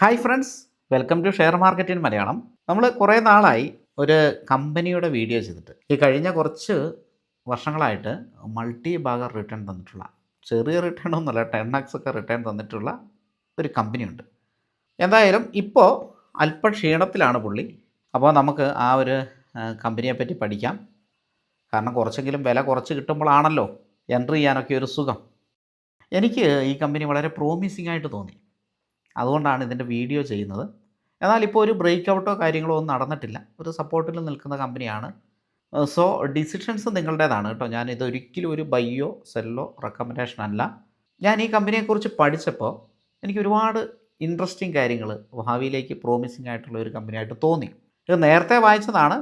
Hi friends welcome to share market in Malayalam നമ്മൾ കുറേ നാളായി ഒരു കമ്പനിയുടെ വീഡിയോ ചെയ്തിട്ട്. ഈ കഴിഞ്ഞ കുറച്ച് വർഷങ്ങളായിട്ട് മൾട്ടി ബാഗർ റിട്ടേൺ തന്നിട്ടുള്ള ചെറിയ റിട്ടേൺ ഒന്നുമല്ല ടെൻ എക്സ് ഒക്കെ റിട്ടേൺ തന്നിട്ടുള്ള ഒരു കമ്പനിയുണ്ട്. എന്തായാലും ഇപ്പോൾ അല്പ ക്ഷീണത്തിലാണ് പുള്ളി. അപ്പോൾ നമുക്ക് ആ ഒരു കമ്പനിയെ പറ്റി പഠിക്കാം. കാരണം കുറച്ചെങ്കിലും വില കുറച്ച് കിട്ടുമ്പോഴാണല്ലോ എൻട്രി ചെയ്യാനൊക്കെ ഒരു സുഖം. എനിക്ക് ഈ കമ്പനി വളരെ പ്രോമിസിംഗ് ആയിട്ട് തോന്നി. അതുകൊണ്ടാണ് ഇതിന്റെ വീഡിയോ ചെയ്യുന്നത്. എന്നാൽ ഇപ്പോൾ ഒരു ബ്രേക്ക് ഔട്ടോ കാര്യങ്ങളോ ഒന്നും നടന്നിട്ടില്ല. ഒരു സപ്പോർട്ടിൽ നിൽക്കുന്ന കമ്പനിയാണ്. സോ ഡിസിഷൻസ് നിങ്ങളുടേതാണ് കേട്ടോ. ഞാൻ ഇത് ഒരിക്കലും ഒരു ബയ്യോ സെല്ലോ റെക്കമെൻഡേഷൻ അല്ല. ഞാൻ ഈ കമ്പനിയെക്കുറിച്ച് പഠിച്ചപ്പോൾ എനിക്ക് ഒരുപാട് ഇൻട്രസ്റ്റിംഗ് കാര്യങ്ങൾ ഭാവിയിലേക്ക് പ്രോമിസിംഗ് ആയിട്ടുള്ള ഒരു കമ്പനിയായിട്ട് തോന്നി. ഇത് നേരത്തെ വായിച്ചതാണ്.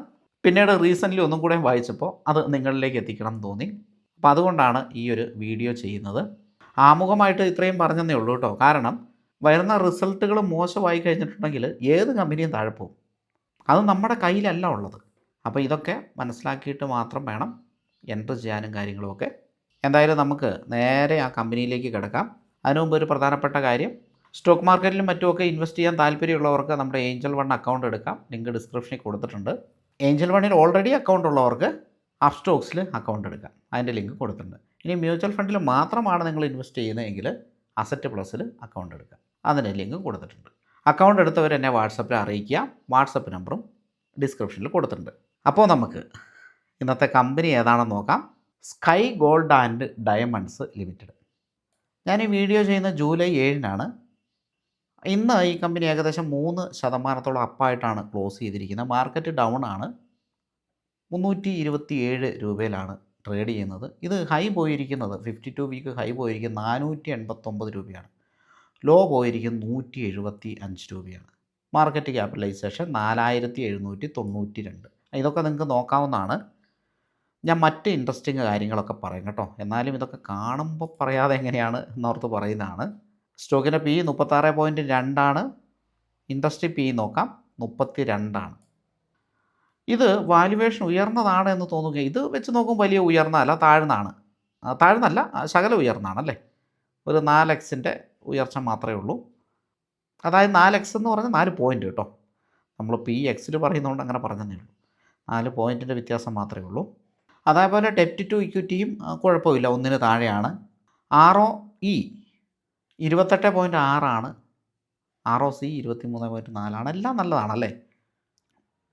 പിന്നീട് റീസെന്റ്ലി ഒന്നും കൂടെ വായിച്ചപ്പോൾ അത് നിങ്ങളിലേക്ക് എത്തിക്കണം എന്ന് തോന്നി. അപ്പോൾ അതുകൊണ്ടാണ് ഈ ഒരു വീഡിയോ ചെയ്യുന്നത്. ആമുഖമായിട്ട് ഇത്രയും പറഞ്ഞതേ ഉള്ളൂ കേട്ടോ. കാരണം വരുന്ന റിസൾട്ടുകൾ മോശമായി കഴിഞ്ഞിട്ടുണ്ടെങ്കിൽ ഏത് കമ്പനിയും താഴെ പോകും. അത് നമ്മുടെ കയ്യിലല്ല ഉള്ളത്. അപ്പോൾ ഇതൊക്കെ മനസ്സിലാക്കിയിട്ട് മാത്രം വേണം എന്റർ ചെയ്യാനും കാര്യങ്ങളുമൊക്കെ എന്തായാലും നമുക്ക് നേരെ ആ കമ്പനിയിലേക്ക് കിടക്കാം. അതിനു മുമ്പ് ഒരു പ്രധാനപ്പെട്ട കാര്യം സ്റ്റോക്ക് മാർക്കറ്റിലും മറ്റുമൊക്കെ ഇൻവെസ്റ്റ് ചെയ്യാൻ താല്പര്യമുള്ളവർക്ക് നമ്മുടെ ഏഞ്ചൽ വൺ അക്കൗണ്ട് എടുക്കാം. ലിങ്ക് ഡിസ്ക്രിപ്ഷനിൽ കൊടുത്തിട്ടുണ്ട്. ഏഞ്ചൽ വണ്ണിൽ ഓൾറെഡി അക്കൗണ്ട് ഉള്ളവർക്ക് അപ് സ്റ്റോക്സിൽ അക്കൗണ്ട് എടുക്കാം. അതിന്റെ ലിങ്ക് കൊടുത്തിട്ടുണ്ട്. ഇനി മ്യൂച്വൽ ഫണ്ടിൽ മാത്രമാണ് നിങ്ങൾ ഇൻവെസ്റ്റ് ചെയ്യുന്നതെങ്കിൽ അസറ്റ് പ്ലസിൽ അക്കൗണ്ട് എടുക്കാം. അതിന്റെ ലിങ്ക് കൊടുത്തിട്ടുണ്ട്. അക്കൗണ്ട് എടുത്തവർ എന്നെ വാട്സപ്പിൽ അറിയിക്കുക. വാട്സപ്പ് നമ്പറും ഡിസ്ക്രിപ്ഷനിൽ കൊടുത്തിട്ടുണ്ട്. അപ്പോൾ നമുക്ക് ഇന്നത്തെ കമ്പനി ഏതാണെന്ന് നോക്കാം. Sky gold and diamonds limited. ഞാൻ ഈ വീഡിയോ ചെയ്യുന്ന ജൂലൈ ഏഴിനാണ്. ഇന്ന് ഈ കമ്പനി ഏകദേശം മൂന്ന് ശതമാനത്തോളം അപ്പായിട്ടാണ് ക്ലോസ് ചെയ്തിരിക്കുന്നത്. മാർക്കറ്റ് ഡൗൺ ആണ്. മുന്നൂറ്റി ഇരുപത്തി ഏഴ് രൂപയിലാണ് ട്രേഡ് ചെയ്യുന്നത്. ഇത് ഹൈ പോയിരിക്കുന്നത്. ഫിഫ്റ്റി ടു വീക്ക് ഹൈ പോയിരിക്കുന്നത് നാനൂറ്റി എൺപത്തൊമ്പത് രൂപയാണ്. ലോ പോയിരിക്കുന്നത് നൂറ്റി എഴുപത്തി അഞ്ച് രൂപയാണ്. മാർക്കറ്റ് ക്യാപിറ്റലൈസേഷൻ നാലായിരത്തി എഴുന്നൂറ്റി തൊണ്ണൂറ്റി രണ്ട് ഇതൊക്കെ നിങ്ങൾക്ക് നോക്കാവുന്നതാണ്. ഞാൻ മറ്റ് ഇൻട്രസ്റ്റിംഗ് കാര്യങ്ങളൊക്കെ പറയും കേട്ടോ. എന്നാലും ഇതൊക്കെ കാണുമ്പോൾ പറയാതെ എങ്ങനെയാണ് എന്നോർത്ത് പറയുന്നതാണ്. സ്റ്റോക്കിന്റെ പി മുപ്പത്താറ് പോയിന്റ് രണ്ടാണ്. ഇൻഡസ്ട്രി പി നോക്കാം മുപ്പത്തി രണ്ടാണ് ഇത് വാല്യുവേഷൻ ഉയർന്നതാണ് എന്ന് തോന്നുക ഇത് വെച്ച് നോക്കുമ്പോൾ വലിയ ഉയർന്നതല്ല താഴ്ന്നാണ് താഴ്ന്നല്ല ശകലം ഉയർന്നാണ് അല്ലേ ഒരു നാല് എക്സിന്റെ ഉയർച്ച മാത്രമേ ഉള്ളൂ. അതായത് നാല് എക്സ് എന്ന് പറഞ്ഞാൽ നാല് പോയിന്റ് കേട്ടോ. നമ്മൾ പി എക്സിൽ പറയുന്നതുകൊണ്ട് അങ്ങനെ പറഞ്ഞതേ ഉള്ളൂ. നാല് പോയിന്റിന്റെ വ്യത്യാസം മാത്രമേ ഉള്ളൂ. അതേപോലെ ഡെപ്റ്റ് ടു ഇക്വിറ്റിയും കുഴപ്പമില്ല. ഒന്നിന് താഴെയാണ്. ആർ ഒ ഇ ഇരുപത്തെട്ട് പോയിന്റ് ആറാണ് ആർ ഒ സി ഇരുപത്തി മൂന്ന് പോയിന്റ് നാലാണ് എല്ലാം നല്ലതാണല്ലേ?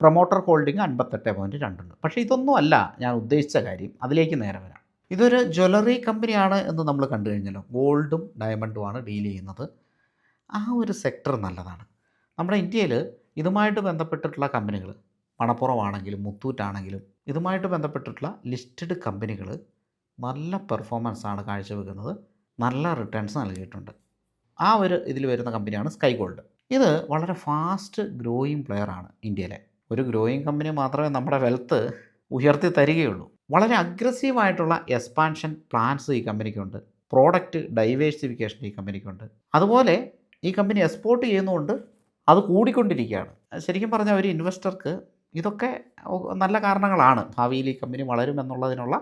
പ്രൊമോട്ടർ ഹോൾഡിംഗ് അൻപത്തെട്ട് പോയിന്റ് രണ്ടുണ്ട് പക്ഷേ ഇതൊന്നും അല്ല ഞാൻ ഉദ്ദേശിച്ച കാര്യം. അതിലേക്ക് നേരെ വരാം. ഇതൊരു ജ്വല്ലറി കമ്പനിയാണ് എന്ന് നമ്മൾ കണ്ടു കഴിഞ്ഞല്ലോ. ഗോൾഡും ഡയമണ്ടുമാണ് ഡീൽ ചെയ്യുന്നത്. ആ ഒരു സെക്ടർ നല്ലതാണ്. നമ്മുടെ ഇന്ത്യയിൽ ഇതുമായിട്ട് ബന്ധപ്പെട്ടിട്ടുള്ള കമ്പനികൾ മണപ്പുറമാണെങ്കിലും മുത്തൂറ്റാണെങ്കിലും ഇതുമായിട്ട് ബന്ധപ്പെട്ടിട്ടുള്ള ലിസ്റ്റഡ് കമ്പനികൾ നല്ല പെർഫോമൻസാണ് കാഴ്ചവെക്കുന്നത്. നല്ല റിട്ടേൺസ് നൽകിയിട്ടുണ്ട്. ആ ഒരു ഇതിൽ വരുന്ന കമ്പനിയാണ് സ്കൈ ഗോൾഡ് ഇത് വളരെ ഫാസ്റ്റ് ഗ്രോയിങ് പ്ലെയറാണ് ഇന്ത്യയിലെ. ഒരു ഗ്രോയിങ് കമ്പനി മാത്രമേ നമ്മുടെ വെൽത്ത് ഉയർത്തി തരികയുള്ളൂ. വളരെ അഗ്രസീവായിട്ടുള്ള എക്സ്പാൻഷൻ പ്ലാൻസ് ഈ കമ്പനിക്കുണ്ട്. പ്രോഡക്റ്റ് ഡൈവേഴ്സിഫിക്കേഷൻ ഈ കമ്പനിക്കുണ്ട്. അതുപോലെ ഈ കമ്പനി എക്സ്പോർട്ട് ചെയ്യുന്നതുകൊണ്ട് അത് കൂടിക്കൊണ്ടിരിക്കുകയാണ്. ശരിക്കും പറഞ്ഞാൽ ഒരു ഇൻവെസ്റ്റർക്ക് ഇതൊക്കെ നല്ല കാരണങ്ങളാണ്. ഭാവിയിൽ ഈ കമ്പനി വളരുമെന്നുള്ളതിനുള്ള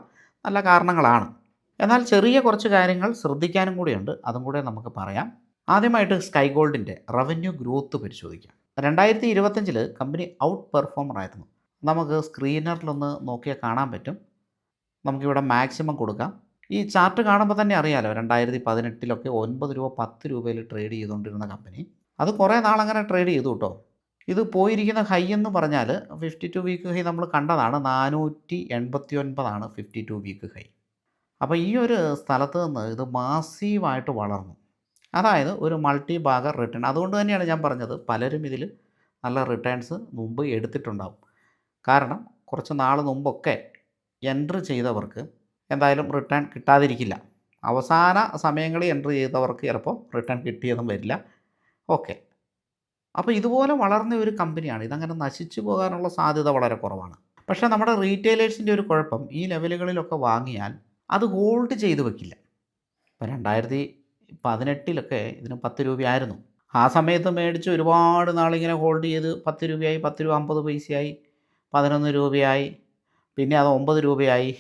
നല്ല കാരണങ്ങളാണ്. എന്നാൽ ചെറിയ കുറച്ച് കാര്യങ്ങൾ ശ്രദ്ധിക്കാനും കൂടിയുണ്ട്. അതും കൂടെ നമുക്ക് പറയാം. ആദ്യമായിട്ട് സ്കൈ ഗോൾഡിന്റെ റവന്യൂ ഗ്രോത്ത് പരിശോധിക്കാം. രണ്ടായിരത്തി ഇരുപത്തഞ്ചിൽ കമ്പനി ഔട്ട് പെർഫോമർ ആയിരുന്നു. നമുക്ക് സ്ക്രീനറിലൊന്ന് നോക്കിയാൽ കാണാൻ പറ്റും. നമുക്കിവിടെ മാക്സിമം കൊടുക്കാം. ഈ ചാർട്ട് കാണുമ്പോൾ തന്നെ അറിയാലോ രണ്ടായിരത്തി പതിനെട്ടിലൊക്കെ ഒൻപത് രൂപ പത്ത് രൂപയിൽ ട്രേഡ് ചെയ്തുകൊണ്ടിരുന്ന കമ്പനി അത് കുറേ നാളങ്ങനെ ട്രേഡ് ചെയ്തു കേട്ടോ. ഇത് പോയിരിക്കുന്ന ഹൈ എന്ന് പറഞ്ഞാൽ ഫിഫ്റ്റി ടു വീക്ക് ഹൈ നമ്മൾ കണ്ടതാണ്. നാനൂറ്റി എൺപത്തി ഒൻപതാണ് ഫിഫ്റ്റി ടു വീക്ക് ഹൈ അപ്പോൾ ഈ ഒരു സ്ഥലത്ത് നിന്ന് ഇത് മാസീവായിട്ട് വളർന്നു. അതായത് ഒരു മൾട്ടി ബാഗർ റിട്ടേൺ അതുകൊണ്ട് തന്നെയാണ് ഞാൻ പറഞ്ഞത് പലരും ഇതിൽ നല്ല റിട്ടേൺസ് മുമ്പ് എടുത്തിട്ടുണ്ടാവും. കാരണം കുറച്ച് നാൾ മുമ്പൊക്കെ എൻട്രി ചെയ്തവർക്ക് എന്തായാലും റിട്ടേൺ കിട്ടാതിരിക്കില്ല. അവസാന സമയങ്ങളിൽ എൻട്രി ചെയ്തവർക്ക് ചിലപ്പോൾ റിട്ടേൺ കിട്ടിയതും വരില്ല. ഓക്കെ അപ്പോൾ ഇതുപോലെ വളർന്ന ഒരു കമ്പനിയാണ് ഇതങ്ങനെ നശിച്ചു പോകാനുള്ള സാധ്യത വളരെ കുറവാണ്. പക്ഷേ നമ്മുടെ റീറ്റെയിലേഴ്സിന്റെ ഒരു കുഴപ്പം ഈ ലെവലുകളിലൊക്കെ വാങ്ങിയാൽ അത് ഹോൾഡ് ചെയ്ത് വെക്കില്ല. ഇപ്പോൾ രണ്ടായിരത്തി പതിനെട്ടിലൊക്കെ ഇതിന് പത്ത് രൂപയായിരുന്നു. ആ സമയത്ത് മേടിച്ച് ഒരുപാട് നാളിങ്ങനെ ഹോൾഡ് ചെയ്ത് പത്ത് രൂപയായി പത്ത് രൂപ അമ്പത് പൈസയായി പതിനൊന്ന് രൂപയായി. പിന്നെ അത് ഒമ്പത് രൂപയായി.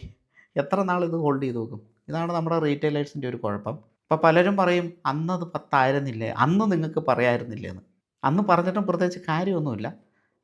എത്ര നാൾ ഇത് ഹോൾഡ് ചെയ്ത് വെക്കും? ഇതാണ് നമ്മുടെ റീറ്റെയിലേഴ്സിന്റെ ഒരു കുഴപ്പം. അപ്പോൾ പലരും പറയും അന്നത് പത്തായിരുന്നില്ലേ? അന്ന് നിങ്ങൾക്ക് പറയായിരുന്നില്ലേ എന്ന് അന്ന് പറഞ്ഞിട്ടും പ്രത്യേകിച്ച് കാര്യമൊന്നുമില്ല.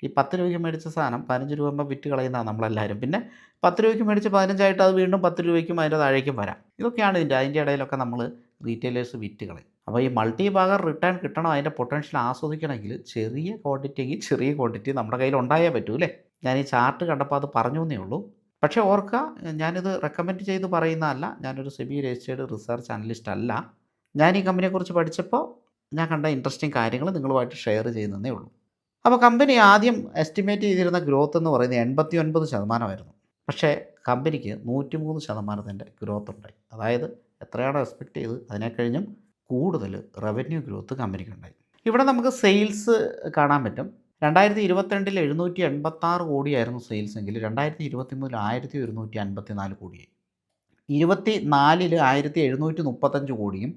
ഈ പത്ത് രൂപയ്ക്ക് മേടിച്ച സാധനം പതിനഞ്ച് രൂപ വിറ്റ് കളയുന്നതാണ് നമ്മളെല്ലാവരും പിന്നെ പത്ത് രൂപയ്ക്ക് മേടിച്ച് പതിനഞ്ചായിട്ട് അത് വീണ്ടും പത്ത് രൂപയ്ക്കും അതിന്റെ താഴേക്കും വരാം. ഇതൊക്കെയാണ് ഇതിന്റെ അതിന്റെ ഇടയിലൊക്കെ നമ്മൾ റീറ്റെയിലേഴ്സ് വിറ്റ് കളയും. അപ്പോൾ ഈ മൾട്ടി ബാഗർ റിട്ടേൺ കിട്ടണം അതിന്റെ പൊട്ടൻഷ്യൽ ആസ്വദിക്കണമെങ്കിൽ ചെറിയ ക്വാണ്ടിറ്റി ചെറിയ ക്വാണ്ടിറ്റി നമ്മുടെ കയ്യിൽ ഉണ്ടായേ പറ്റൂ അല്ലേ? ഞാൻ ഈ ചാർട്ട് കണ്ടപ്പോൾ അത് പറഞ്ഞു എന്നേ ഉള്ളൂ. പക്ഷേ ഓർക്കുക ഞാനിത് റെക്കമെൻഡ് ചെയ്ത് പറയുന്നതല്ല. ഞാനൊരു സെബി രജിസ്റ്റേഡ് റിസർച്ച് അനലിസ്റ്റ് അല്ല. ഞാൻ ഈ കമ്പനിയെക്കുറിച്ച് പഠിച്ചപ്പോൾ ഞാൻ കണ്ട ഇൻട്രസ്റ്റിംഗ് കാര്യങ്ങൾ നിങ്ങളുമായിട്ട് ഷെയർ ചെയ്യുന്നതേ ഉള്ളൂ. അപ്പോൾ കമ്പനി ആദ്യം എസ്റ്റിമേറ്റ് ചെയ്തിരുന്ന ഗ്രോത്ത് എന്ന് പറയുന്നത് എൺപത്തി ഒൻപത് ശതമാനമായിരുന്നു. പക്ഷേ കമ്പനിക്ക് നൂറ്റി മൂന്ന് ശതമാനത്തിന്റെ ഗ്രോത്ത് ഉണ്ടായി. അതായത് എത്രയാണോ എക്സ്പെക്ട് ചെയ്ത് അതിനെ കഴിഞ്ഞും കൂടുതൽ റവന്യൂ ഗ്രോത്ത് കമ്പനിക്ക് ഉണ്ടായി. ഇവിടെ നമുക്ക് സെയിൽസ് കാണാൻ പറ്റും. രണ്ടായിരത്തി ഇരുപത്തിരണ്ടിൽ എഴുന്നൂറ്റി എൺപത്താറ് കോടിയായിരുന്നു സെയിൽസ് എങ്കിൽ രണ്ടായിരത്തി ഇരുപത്തി മൂന്നിൽ ആയിരത്തി ഒരുന്നൂറ്റി അൻപത്തി നാല് കോടിയായി. ഇരുപത്തി നാലിൽ ആയിരത്തി എഴുന്നൂറ്റി മുപ്പത്തഞ്ച് കോടിയും.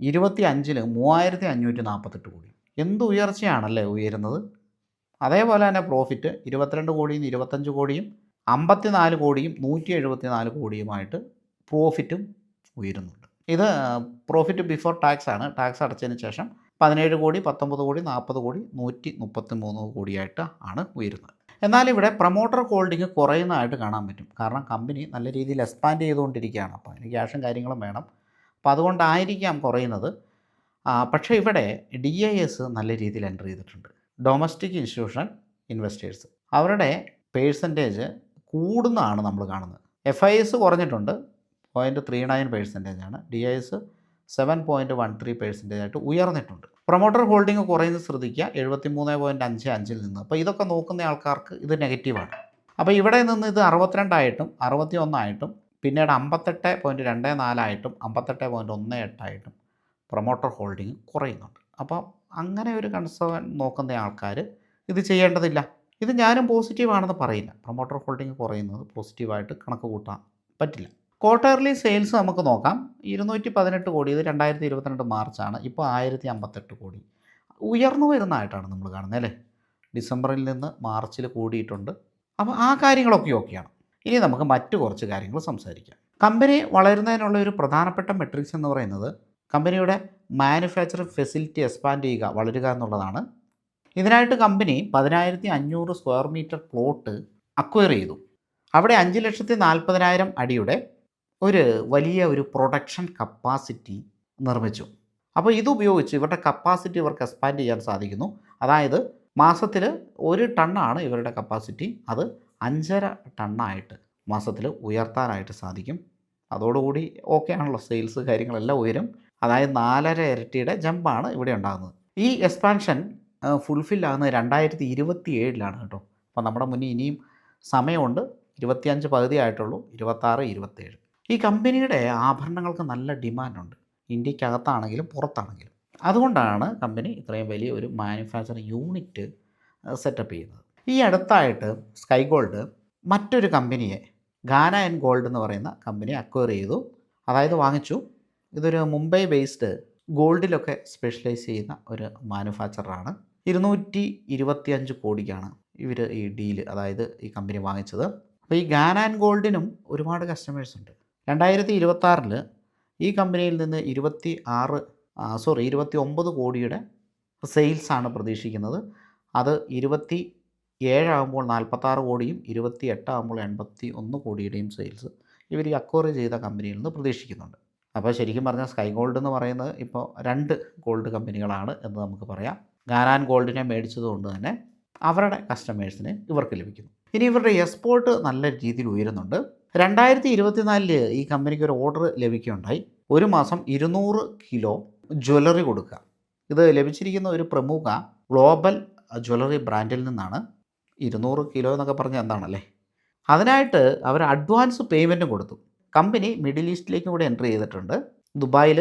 ഇരുപത്തി അഞ്ചിൽ മൂവായിരത്തി അഞ്ഞൂറ്റി നാൽപ്പത്തെട്ട് കോടി എന്ത് ഉയർച്ചയാണല്ലേ ഉയരുന്നത്? അതേപോലെ തന്നെ പ്രോഫിറ്റ് ഇരുപത്തിരണ്ട് കോടിയും ഇരുപത്തഞ്ച് കോടിയും അമ്പത്തിനാല് കോടിയും നൂറ്റി എഴുപത്തി നാല് കോടിയുമായിട്ട് പ്രോഫിറ്റും ഉയരുന്നുണ്ട്. ഇത് പ്രോഫിറ്റ് ബിഫോർ ടാക്സ് ആണ്. ടാക്സ് അടച്ചതിന് ശേഷം പതിനേഴ് കോടി പത്തൊമ്പത് കോടി നാൽപ്പത് കോടി നൂറ്റി മുപ്പത്തി മൂന്ന് കോടിയായിട്ട് ആണ് ഉയരുന്നത്. എന്നാൽ ഇവിടെ പ്രൊമോട്ടർ ഹോൾഡിംഗ് കുറയുന്നതായിട്ട് കാണാൻ പറ്റും. കാരണം കമ്പനി നല്ല രീതിയിൽ എക്സ്പാൻഡ് ചെയ്തുകൊണ്ടിരിക്കുകയാണ്. അപ്പോൾ അതിന് ക്യാഷും കാര്യങ്ങളും വേണം. അപ്പോൾ അതുകൊണ്ടായിരിക്കാം കുറയുന്നത്. പക്ഷേ ഇവിടെ ഡി ഐ എസ് നല്ല രീതിയിൽ എന്റർ ചെയ്തിട്ടുണ്ട്. ഡൊമസ്റ്റിക് ഇൻസ്റ്റിറ്റ്യൂഷൻ ഇൻവെസ്റ്റേഴ്സ് അവരുടെ പേഴ്സന്റേജ് കൂടുന്നതാണ് നമ്മൾ കാണുന്നത്. എഫ് ഐ എസ് കുറഞ്ഞിട്ടുണ്ട്. Point three nine പേഴ്സന്റേജാണ് D I S seven point one three percentage ആയിട്ട് ഉയർന്നിട്ടുണ്ട്. പ്രൊമോട്ടർ ഹോൾഡിംഗ് കുറയുന്നത് ശ്രദ്ധിക്കുക. എഴുപത്തി മൂന്ന് പോയിന്റ് അഞ്ച് അഞ്ചിൽ നിന്ന്. അപ്പോൾ ഇതൊക്കെ നോക്കുന്ന ആൾക്കാർക്ക് ഇത് നെഗറ്റീവാണ് അപ്പോൾ ഇവിടെ നിന്ന് ഇത് അറുപത്തിരണ്ടായിട്ടും അറുപത്തി ഒന്നായിട്ടും പിന്നീട് അമ്പത്തെട്ട് പോയിന്റ് രണ്ട് നാലായിട്ടും അമ്പത്തെട്ട് പോയിന്റ് ഒന്ന് എട്ടായിട്ടും പ്രൊമോട്ടർ ഹോൾഡിംഗ് കുറയുന്നുണ്ട്. അപ്പോൾ അങ്ങനെ ഒരു കൺസേൺ നോക്കുന്ന ആൾക്കാർ ഇത് ചെയ്യേണ്ടതില്ല. ഇത് ഞാനും പോസിറ്റീവാണെന്ന് പറയില്ല. പ്രൊമോട്ടർ ഹോൾഡിംഗ് കുറയുന്നത് പോസിറ്റീവായിട്ട് കണക്ക് കൂട്ടാൻ പറ്റില്ല. ക്വാർട്ടർലി സെയിൽസ് നമുക്ക് നോക്കാം. ഇരുന്നൂറ്റി പതിനെട്ട് കോടി ഇത് രണ്ടായിരത്തി ഇരുപത്തിരണ്ട് മാർച്ചാണ്. ഇപ്പോൾ ആയിരത്തി അമ്പത്തെട്ട് കോടി. ഉയർന്നു വരുന്നതായിട്ടാണ് നമ്മൾ കാണുന്നത് അല്ലേ? ഡിസംബറിൽ നിന്ന് മാർച്ചിൽ കൂടിയിട്ടുണ്ട്. അപ്പോൾ ആ കാര്യങ്ങളൊക്കെ ഓക്കെയാണ് ഇനി നമുക്ക് മറ്റു കുറച്ച് കാര്യങ്ങൾ സംസാരിക്കാം. കമ്പനി വളരുന്നതിനുള്ള ഒരു പ്രധാനപ്പെട്ട മെട്രിക്സ് എന്ന് പറയുന്നത് കമ്പനിയുടെ മാനുഫാക്ചറിംഗ് ഫെസിലിറ്റി എക്സ്പാൻഡ് ചെയ്യുക വളരുക എന്നുള്ളതാണ്. ഇതിനായിട്ട് കമ്പനി പതിനായിരത്തി അഞ്ഞൂറ് സ്ക്വയർ മീറ്റർ പ്ലോട്ട് അക്വയർ ചെയ്തു. അവിടെ അഞ്ച് ലക്ഷത്തി നാൽപ്പതിനായിരം അടിയുടെ ഒരു വലിയ ഒരു പ്രൊഡക്ഷൻ കപ്പാസിറ്റി നിർമ്മിച്ചു. അപ്പോൾ ഇതുപയോഗിച്ച് ഇവരുടെ കപ്പാസിറ്റി ഇവർക്ക് എക്സ്പാൻഡ് ചെയ്യാൻ സാധിക്കുന്നു. അതായത് മാസത്തിൽ ഒരു ടണ്ണാണ് ഇവരുടെ കപ്പാസിറ്റി അത് അഞ്ചര ടണ്ണായിട്ട് മാസത്തിൽ ഉയർത്താനായിട്ട് സാധിക്കും. അതോടുകൂടി ഓക്കെ ആണല്ലോ സെയിൽസ് കാര്യങ്ങളെല്ലാം ഉയരും. അതായത് നാലര ഇരട്ടിയുടെ ജമ്പാണ് ഇവിടെ ഉണ്ടാകുന്നത്. ഈ എക്സ്പാൻഷൻ ഫുൾഫിൽ ആകുന്നത് രണ്ടായിരത്തി ഇരുപത്തി ഏഴിലാണ് കേട്ടോ. അപ്പോൾ നമ്മുടെ മുന്നിൽ ഇനിയും സമയമുണ്ട്. ഇരുപത്തിയഞ്ച് പകുതി ആയിട്ടുള്ളൂ ഇരുപത്താറ് ഇരുപത്തേഴ്. ഈ കമ്പനിയുടെ ആഭരണങ്ങൾക്ക് നല്ല ഡിമാൻഡുണ്ട്. ഇന്ത്യക്കകത്താണെങ്കിലും പുറത്താണെങ്കിലും. അതുകൊണ്ടാണ് കമ്പനി ഇത്രയും വലിയ ഒരു മാനുഫാക്ചറിങ് യൂണിറ്റ് സെറ്റപ്പ് ചെയ്യുന്നത്. ഈ അടുത്തായിട്ട് സ്കൈ ഗോൾഡ് മറ്റൊരു കമ്പനിയെ ഗാന ആൻഡ് ഗോൾഡ് എന്ന് പറയുന്ന കമ്പനി അക്വയർ ചെയ്തു. അതായത് വാങ്ങിച്ചു. ഇതൊരു മുംബൈ ബേസ്ഡ് ഗോൾഡിലൊക്കെ സ്പെഷ്യലൈസ് ചെയ്യുന്ന ഒരു മാനുഫാക്ചറാണ് ഇരുന്നൂറ്റി ഇരുപത്തിയഞ്ച് കോടിക്കാണ് ഇവർ ഈ ഡീൽ അതായത് ഈ കമ്പനി വാങ്ങിച്ചത്. അപ്പോൾ ഈ ഗാൻ ആൻഡ് ഗോൾഡിനും ഒരുപാട് കസ്റ്റമേഴ്സ് ഉണ്ട്. രണ്ടായിരത്തി ഇരുപത്താറിൽ ഈ കമ്പനിയിൽ നിന്ന് ഇരുപത്തി ആറ് സോറി ഇരുപത്തി ഒമ്പത് കോടിയുടെ സെയിൽസാണ് പ്രതീക്ഷിക്കുന്നത്. അത് ഇരുപത്തി ഏഴാകുമ്പോൾ നാൽപ്പത്താറ് കോടിയും ഇരുപത്തി എട്ടാകുമ്പോൾ എൺപത്തി ഒന്ന് കോടിയുടെയും സെയിൽസ് ഇവർ അക്വയർ ചെയ്ത കമ്പനിയിൽ നിന്ന് പ്രതീക്ഷിക്കുന്നുണ്ട്. അപ്പോൾ ശരിക്കും പറഞ്ഞാൽ സ്കൈ ഗോൾഡ് എന്ന് പറയുന്നത് ഇപ്പോൾ രണ്ട് ഗോൾഡ് കമ്പനികളാണ് എന്ന് നമുക്ക് പറയാം. ഗാനാൻ ഗോൾഡിനെ മേടിച്ചതുകൊണ്ട് തന്നെ അവരുടെ കസ്റ്റമേഴ്സിന് ഇവർക്ക് ലഭിക്കുന്നു. ഇനി ഇവരുടെ എക്സ്പോർട്ട് നല്ല രീതിയിൽ ഉയരുന്നുണ്ട്. രണ്ടായിരത്തി ഇരുപത്തിനാലിൽ ഈ കമ്പനിക്ക് ഒരു ഓർഡർ ലഭിക്കുകയുണ്ടായി. ഒരു മാസം ഇരുന്നൂറ് കിലോ ജ്വല്ലറി കൊടുക്കുക. ഇത് ലഭിച്ചിരിക്കുന്ന ഒരു പ്രമുഖ ഗ്ലോബൽ ജ്വല്ലറി ബ്രാൻഡിൽ നിന്നാണ്. ഇരുന്നൂറ് കിലോ എന്നൊക്കെ പറഞ്ഞാൽ എന്താണല്ലേ? അതിനായിട്ട് അവർ അഡ്വാൻസ് പേയ്മെന്റും കൊടുത്തു. കമ്പനി മിഡിൽ ഈസ്റ്റിലേക്കും കൂടി എൻട്രി ചെയ്തിട്ടുണ്ട്. ദുബായിൽ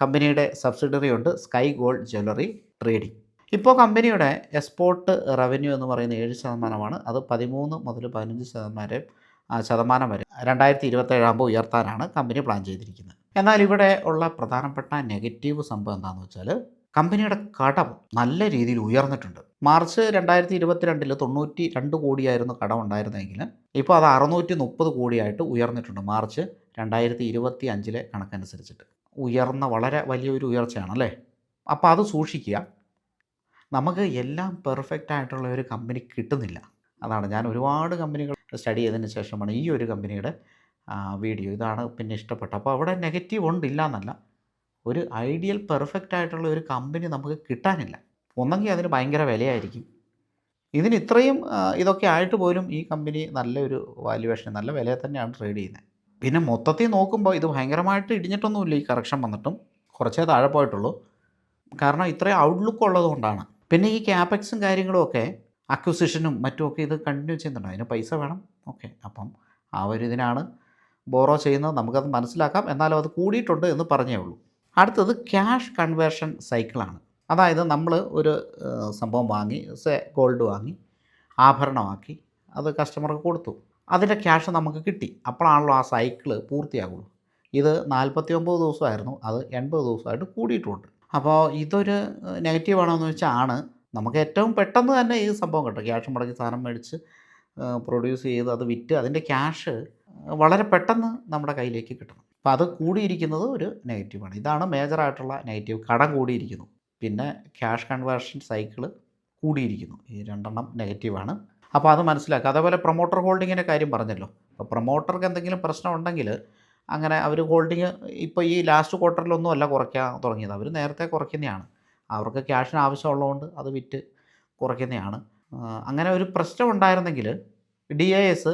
കമ്പനിയുടെ സബ്സിഡറി ഉണ്ട് സ്കൈ ഗോൾഡ് ജ്വല്ലറി ട്രേഡിംഗ്. ഇപ്പോൾ കമ്പനിയുടെ എക്സ്പോർട്ട് റവന്യൂ എന്ന് പറയുന്ന ഏഴ് ശതമാനമാണ്. അത് പതിമൂന്ന് മുതൽ പതിനഞ്ച് ശതമാനം ശതമാനം വരെ രണ്ടായിരത്തി ഇരുപത്തേഴാകുമ്പോൾ ഉയർത്താനാണ് കമ്പനി പ്ലാൻ ചെയ്തിരിക്കുന്നത്. എന്നാൽ ഇവിടെ ഉള്ള പ്രധാനപ്പെട്ട നെഗറ്റീവ് സംഭവം എന്താണെന്ന് വെച്ചാൽ കമ്പനിയുടെ കടം നല്ല രീതിയിൽ ഉയർന്നിട്ടുണ്ട്. മാർച്ച് രണ്ടായിരത്തി ഇരുപത്തിരണ്ടിൽ തൊണ്ണൂറ്റി രണ്ട് കോടിയായിരുന്നു കടം ഉണ്ടായിരുന്നെങ്കിൽ ഇപ്പോൾ അത് അറുന്നൂറ്റി മുപ്പത് കോടിയായിട്ട് ഉയർന്നിട്ടുണ്ട് മാർച്ച് രണ്ടായിരത്തി ഇരുപത്തി അഞ്ചിലെ കണക്കനുസരിച്ചിട്ട്. ഉയർന്ന വളരെ വലിയൊരു ഉയർച്ചയാണ് അല്ലേ? അപ്പോൾ അത് സൂക്ഷിക്കുക. നമുക്ക് എല്ലാം പെർഫെക്റ്റ് ആയിട്ടുള്ള ഒരു കമ്പനി കിട്ടുന്നില്ല. അതാണ് ഞാൻ ഒരുപാട് കമ്പനികൾ സ്റ്റഡി ചെയ്തതിന് ശേഷമാണ് ഈ ഒരു കമ്പനിയുടെ വീഡിയോ ഇതാണ് പിന്നെ ഇഷ്ടപ്പെട്ടത്. അപ്പോൾ അവിടെ നെഗറ്റീവ് ഉണ്ട് ഇല്ല എന്നല്ല ഒരു ഐഡിയൽ പെർഫെക്റ്റ് ആയിട്ടുള്ള ഒരു കമ്പനി നമുക്ക് കിട്ടാനില്ല. ഒന്നെങ്കിൽ അതിന് ഭയങ്കര വിലയായിരിക്കും. ഇതിന് ഇത്രയും ഇതൊക്കെ ആയിട്ട് പോലും ഈ കമ്പനി നല്ലൊരു വാല്യുവേഷൻ നല്ല വിലയെ തന്നെയാണ് ട്രേഡ് ചെയ്യുന്നത്. പിന്നെ മൊത്തത്തിൽ നോക്കുമ്പോൾ ഇത് ഭയങ്കരമായിട്ട് ഇടിഞ്ഞിട്ടൊന്നുമില്ല. ഈ കറക്ഷൻ വന്നിട്ടും കുറച്ചേ താഴെ പോയിട്ടുള്ളൂ. കാരണം ഇത്രയും ഔട്ട്ലുക്ക് ഉള്ളതുകൊണ്ടാണ്. പിന്നെ ഈ ക്യാപെക്സും കാര്യങ്ങളും ഒക്കെ അക്വിസിഷനും മറ്റുമൊക്കെ ഇത് കണ്ടിന്യൂ ചെയ്യുന്നുണ്ട്. അതിന് പൈസ വേണം. ഓക്കെ അപ്പം ആ ഒരു ഇതിനാണ് ബോറോ ചെയ്യുന്നത്. നമുക്കത് മനസ്സിലാക്കാം. എന്നാലും അത് കൂടിയിട്ടുണ്ട് എന്ന് പറഞ്ഞേ ഉള്ളൂ. അടുത്തത് ക്യാഷ് കൺവേർഷൻ സൈക്കിളാണ് അതായത് നമ്മൾ ഒരു സംഭവം വാങ്ങി ഗോൾഡ് വാങ്ങി ആഭരണമാക്കി അത് കസ്റ്റമർക്ക് കൊടുത്തു. അതിന്റെ ക്യാഷ് നമുക്ക് കിട്ടി. അപ്പോഴാണല്ലോ ആ സൈക്കിൾ പൂർത്തിയാകുള്ളൂ. ഇത് നാൽപ്പത്തി ഒമ്പത് ദിവസമായിരുന്നു. അത് എൺപത് ദിവസമായിട്ട് കൂടിയിട്ടുണ്ട്. അപ്പോൾ ഇതൊരു നെഗറ്റീവ് ആണോ എന്ന് വെച്ചാൽ ആണ്. നമുക്ക് ഏറ്റവും പെട്ടെന്ന് തന്നെ ഈ സംഭവം കിട്ടും. ക്യാഷ് മുടക്കി സാധനം മേടിച്ച് പ്രൊഡ്യൂസ് ചെയ്ത് അത് വിറ്റ് അതിന്റെ ക്യാഷ് വളരെ പെട്ടെന്ന് നമ്മുടെ കയ്യിലേക്ക് കിട്ടണം. അപ്പോൾ അത് കൂടിയിരിക്കുന്നത് ഒരു നെഗറ്റീവാണ് ഇതാണ് മേജറായിട്ടുള്ള നെഗറ്റീവ്. കടം കൂടിയിരിക്കുന്നു. പിന്നെ ക്യാഷ് കൺവേർഷൻ സൈക്കിൾ കൂടിയിരിക്കുന്നു. ഈ രണ്ടെണ്ണം നെഗറ്റീവാണ് അപ്പോൾ അത് മനസ്സിലാക്കുക. അതേപോലെ പ്രൊമോട്ടർ ഹോൾഡിങ്ങിന്റെ കാര്യം പറഞ്ഞല്ലോ. അപ്പോൾ പ്രൊമോട്ടർക്ക് എന്തെങ്കിലും പ്രശ്നം ഉണ്ടെങ്കിൽ അങ്ങനെ അവർ ഹോൾഡിങ് ഇപ്പോൾ ഈ ലാസ്റ്റ് ക്വാർട്ടറിലൊന്നും അല്ല കുറയ്ക്കാൻ തുടങ്ങിയത്. അവർ നേരത്തെ കുറയ്ക്കുന്നതാണ്. അവർക്ക് ക്യാഷിന് ആവശ്യമുള്ളതുകൊണ്ട് അത് വിറ്റ് കുറയ്ക്കുന്നതാണ്. അങ്ങനെ ഒരു പ്രശ്നം ഉണ്ടായിരുന്നെങ്കിൽ ഡി ഐ എസ്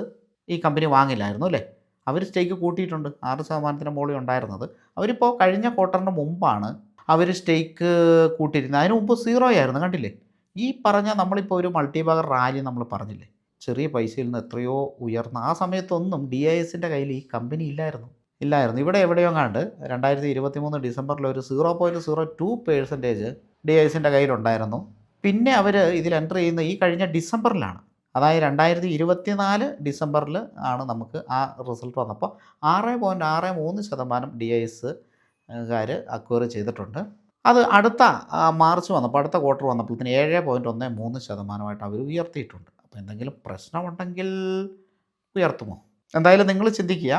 ഈ കമ്പനി വാങ്ങില്ലായിരുന്നു അല്ലേ? അവർ സ്റ്റേക്ക് കൂട്ടിയിട്ടുണ്ട്. ആറ് ശതമാനത്തിന് മുകളിൽ ഉണ്ടായിരുന്നത്. അവരിപ്പോൾ കഴിഞ്ഞ ക്വാർട്ടറിന് മുമ്പാണ് അവർ സ്റ്റേക്ക് കൂട്ടിയിരുന്നത്. അതിന് മുമ്പ് സീറോ ആയിരുന്നു കണ്ടില്ലേ? ഈ പറഞ്ഞ നമ്മളിപ്പോൾ ഒരു മൾട്ടിബാഗർ റാലി നമ്മൾ പറഞ്ഞില്ലേ? ചെറിയ പൈസയിൽ നിന്ന് എത്രയോ ഉയർന്ന ആ സമയത്തൊന്നും ഡി ഐ എസിന്റെ കയ്യിൽ ഈ കമ്പനി ഇല്ലായിരുന്നു. ഇല്ലായിരുന്നു. ഇവിടെ എവിടെയോ കണ്ട് രണ്ടായിരത്തി ഇരുപത്തി മൂന്ന് ഡിസംബറിൽ ഒരു zero point zero two percentage D I എസിന്റെ കയ്യിലുണ്ടായിരുന്നു. പിന്നെ അവർ ഇതിൽ എന്റർ ചെയ്യുന്ന ഈ കഴിഞ്ഞ ഡിസംബറിലാണ്. അതായത് രണ്ടായിരത്തി ഇരുപത്തിനാല് ഡിസംബറിൽ ആണ് നമുക്ക് ആ റിസൾട്ട് വന്നപ്പോൾ ആറ് പോയിന്റ് ആറ് മൂന്ന് ശതമാനം ഡി ഐ എസ് കാർ അക്വയർ ചെയ്തിട്ടുണ്ട്. അത് അടുത്ത മാർച്ച് വന്നപ്പോൾ അടുത്ത ക്വാർട്ടർ വന്നപ്പോഴത്തേന് ഏഴ് പോയിന്റ് ഒന്ന് മൂന്ന് ശതമാനമായിട്ട് അവർ ഉയർത്തിയിട്ടുണ്ട്. അപ്പോൾ എന്തെങ്കിലും പ്രശ്നമുണ്ടെങ്കിൽ ഉയർത്തുമോ? എന്തായാലും നിങ്ങൾ ചിന്തിക്കുക.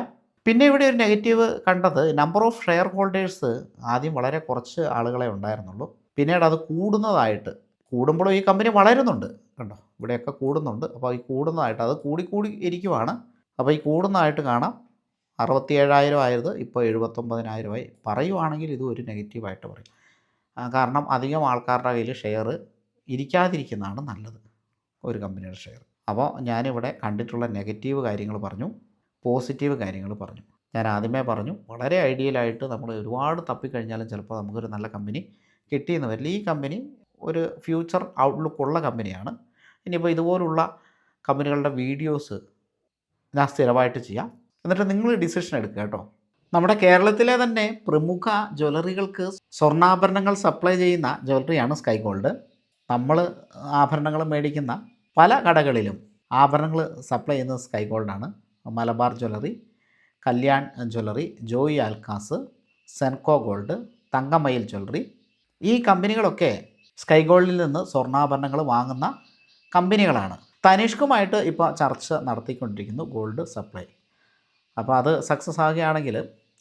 പിന്നെ ഇവിടെ ഒരു നെഗറ്റീവ് കണ്ടത് നമ്പർ ഓഫ് ഷെയർ ഹോൾഡേഴ്സ് ആദ്യം വളരെ കുറച്ച് ആളുകളെ ഉണ്ടായിരുന്നുള്ളൂ. പിന്നീട് അത് കൂടുന്നതായിട്ട് കൂടുമ്പോഴും ഈ കമ്പനി വളരുന്നുണ്ട് കണ്ടോ? ഇവിടെയൊക്കെ കൂടുന്നുണ്ട്. അപ്പോൾ ഈ കൂടുന്നതായിട്ട് അത് കൂടിക്കൂടി ഇരിക്കുവാണ്. അപ്പോൾ ഈ കൂടുന്നതായിട്ട് കാണാം. അറുപത്തി ഏഴായിരം ആയത് ഇപ്പോൾ എഴുപത്തൊമ്പതിനായിരമായി പറയുവാണെങ്കിൽ ഇത് ഒരു നെഗറ്റീവായിട്ട് പറയും. കാരണം അധികം ആൾക്കാരുടെ കയ്യിൽ ഷെയർ ഇരിക്കാതിരിക്കുന്നതാണ് നല്ലത് ഒരു കമ്പനിയുടെ ഷെയർ അപ്പോൾ ഞാനിവിടെ കണ്ടിട്ടുള്ള നെഗറ്റീവ് കാര്യങ്ങൾ പറഞ്ഞു. പോസിറ്റീവ് കാര്യങ്ങൾ പറഞ്ഞു. ഞാൻ ആദ്യമേ പറഞ്ഞു വളരെ ഐഡിയലായിട്ട് നമ്മൾ ഒരുപാട് തപ്പിക്കഴിഞ്ഞാലും ചിലപ്പോൾ നമുക്കൊരു നല്ല കമ്പനി കിട്ടിയെന്ന് വരില്ല. ഈ കമ്പനി ഒരു ഫ്യൂച്ചർ ഔട്ട്ലുക്ക് ഉള്ള കമ്പനിയാണ് ഇനിയിപ്പോൾ ഇതുപോലുള്ള കമ്പനികളുടെ വീഡിയോസ് ഞാൻ സ്ഥിരമായിട്ട് ചെയ്യാം. എന്നിട്ട് നിങ്ങൾ ഡിസിഷൻ എടുക്കുക കേട്ടോ. നമ്മുടെ കേരളത്തിലെ തന്നെ പ്രമുഖ ജ്വല്ലറികൾക്ക് സ്വർണാഭരണങ്ങൾ സപ്ലൈ ചെയ്യുന്ന ജ്വല്ലറിയാണ് സ്കൈ ഗോൾഡ് നമ്മൾ ആഭരണങ്ങൾ മേടിക്കുന്ന പല കടകളിലും ആഭരണങ്ങൾ സപ്ലൈ ചെയ്യുന്നത് sky ഗോൾഡാണ് Malabar jewellery Kalyan jewellery Joyalukkas Senco gold Thangamayil jewellery. ഈ കമ്പനികളൊക്കെ സ്കൈ ഗോൾഡിൽ നിന്ന് സ്വർണാഭരണങ്ങൾ വാങ്ങുന്ന കമ്പനികളാണ്. തനിഷ്കുമായിട്ട് ഇപ്പോൾ ചർച്ച നടത്തിക്കൊണ്ടിരിക്കുന്നു ഗോൾഡ് സപ്ലൈ. അപ്പോൾ അത് സക്സസ് ആകുകയാണെങ്കിൽ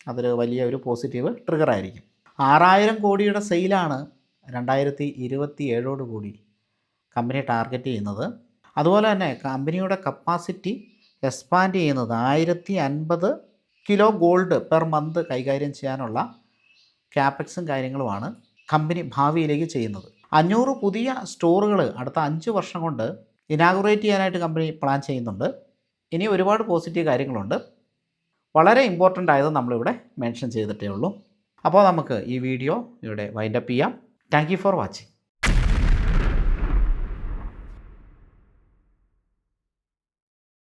അതൊരു വലിയ ഒരു പോസിറ്റീവ് ട്രിഗർ ആയിരിക്കും. ആറായിരം കോടിയുടെ സെയിലാണ് രണ്ടായിരത്തി ഇരുപത്തി ഏഴോട് കൂടി കമ്പനി ടാർഗറ്റ് ചെയ്യുന്നത്. അതുപോലെ തന്നെ കമ്പനിയുടെ കപ്പാസിറ്റി എക്സ്പാൻഡ് ചെയ്യുന്നത് ആയിരത്തി അൻപത് കിലോ ഗോൾഡ് പെർ മന്ത് കൈകാര്യം ചെയ്യാനുള്ള ക്യാപെക്സും കാര്യങ്ങളുമാണ് കമ്പനി ഭാവിയിലേക്ക് ചെയ്യുന്നത്. അഞ്ഞൂറ് പുതിയ സ്റ്റോറുകൾ അടുത്ത അഞ്ച് വർഷം കൊണ്ട് ഇനാഗുറേറ്റ് ചെയ്യാനായിട്ട് കമ്പനി പ്ലാൻ ചെയ്യുന്നുണ്ട്. ഇനി ഒരുപാട് പോസിറ്റീവ് കാര്യങ്ങളുണ്ട്. വളരെ ഇമ്പോർട്ടന്റ് ആയത് നമ്മളിവിടെ മെൻഷൻ ചെയ്തിട്ടേ ഉള്ളൂ. അപ്പോൾ നമുക്ക് ഈ വീഡിയോ ഇവിടെ വൈൻഡപ്പ് ചെയ്യാം. Thank you for watching